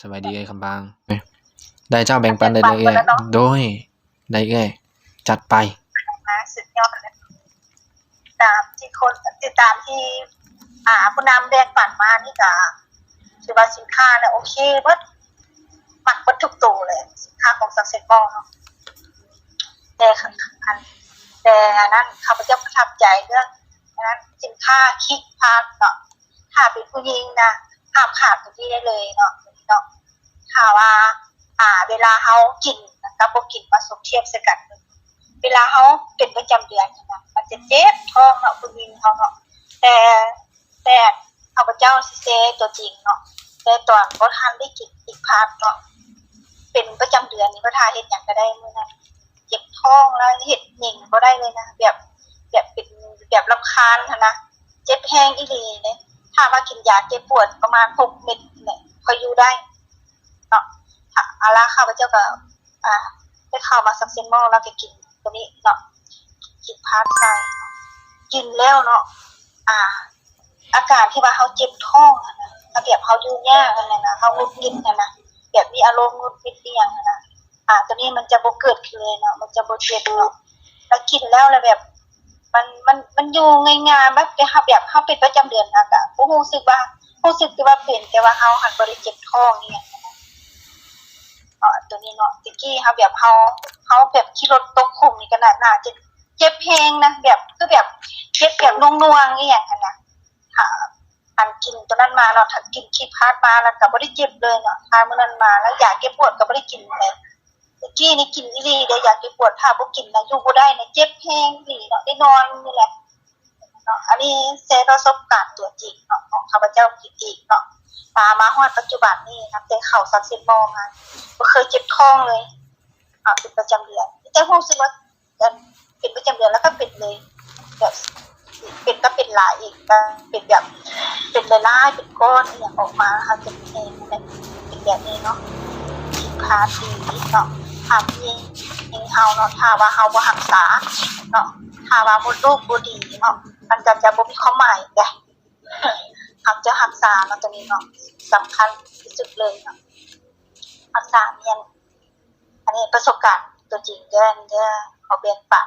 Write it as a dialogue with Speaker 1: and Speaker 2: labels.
Speaker 1: สวัสดีเอ้ยคำบาง ได้เจ้าแบ่งปันได้เลยเอ้ยโดยได้เอ้ยจัดไป
Speaker 2: นะสุดยอดเลยตามที่คนติดตามที่ อ่าผู้นำแดงปั่นมานี่ก็ถือว่าสินค้าเนี่ยโอเคเบิดหมักเบิดทุกตัวเลย สินค้าของสักเซตบอลเนาะแต่ขันอันแต่อันนั้นข้าพเจ้าประทับใจเรื่องอันนั้นสินค้าคิกพาร์ทเนาะถ้าเป็นผู้หญิงนะห้ามขาดตัวนี้ได้เลยเนาะตัวนี้ เนาะถ้าว่า อ่า เวลาเขากินกับบ่กินผสมเทียบใส่กันเวลาเขาเป็นประจำเดือนนะมันจะเจ็บท้องเนาะคุณวินเขาเนาะแต่แต่ข้าพเจ้าซิเซตัวจริงเนาะแต่ตอนก็ทันได้กินอีกพาร์ทเนาะเป็นประจำเดือนนี่ก็ทาเห็ดอย่างก็ได้เมื่อนั้นเจ็บท้องแล้วเห็ดหนิงก็ได้เลยนะแบบแบบเป็นแบบลำคาญนนะเจ็บแห้งอีหลีเนี่ยถ้าว่ากินยาแก้ปวดประมาณหกเม็ด อยู่ได้เนาะอาลาข้าพเจ้าก็อ่าได้เข้ามาสักเซนมอแล้วก็กินตัวนี้เนาะกินพาร์ทใส่กินแล้วเนาะอ่า อาการที่ว่าเขาเจ็บท้องอะนะถ้าแบบเขายุ่งยากอะไรนะเขาหงุดหงิดนะนะแบบมีอารมณ์หงุดหงิดเอียงนะอ่า ตัวนี้มันจะบ่เกิดขึ้นเลยเนาะมันจะบ่เจ็บเนาะแล้วกินแล้วแล้วแบบ มันมันมันอยู่ง่ายๆแบบเขาแบบเขาเป็นประจำเดือนนะกะบ่รู้สึกว่า รู้สึกแต่ว่าเป็นแต่ว่าเขาหันบ่ได้เจ็บท้องเนี่ยเออตัวนี้เนาะติกี้เขาแบบเขาเขาแบบขี่รถตกขุมนี่ก็น่าน่าจะเจ็บเพลงนะแบบคือแบบเจ็บแบบน่วงๆนี่อย่างนั้นนะถ้าอันกินตัวนั้นมาเนาะถ้ากินขี้พาดมาแล้วก็บ่ได้เจ็บเลยเนาะถ้ามื้อนั้นมาแล้วอยากเก็บปวดก็บ่ได้กินเลยติกี้นี่กินอีหลีเดี๋ยวอยากเก็บปวดถ้าบ่กินนะอยู่บ่ได้นะเจ็บเพลงอีหลีเนาะได้นอนนี่แหละ เซตประสบการณ์ตัวจริงเนาะของข้าพเจ้ากินอีกเนาะมามาฮอดปัจจุบันนี่นับแต่เข้าสักสิบโมงมาเคยเจ็บท้องเลยอ่าเป็นประจำเดือนแต่รู้สึกว่าเอ่อเป็นประจำเดือนแล้วก็เป็นเลยแบบเป็นก็เป็นหลายอีกก็เป็นแบบเป็นลายๆเป็นก้อนอย่างออกมาค่ะจะเป็นเองเป็นแบบนี้เนาะที่พาทีเนาะทำยิงยิงเฮาเนาะถ้าว่าเฮาบ่รักษาเนาะถ้าว่าบ่ลูกบ่ดีเนาะ มันก็จะบ่มีความหมายเด้ทำจะหักษามันจะตัวนี้เนาะสำคัญที่สุดเลยเนาะหักษาเมียนอันนี้ประสบการณ์ตัวจริงเด้อนี่เด้อขอเบียนปัน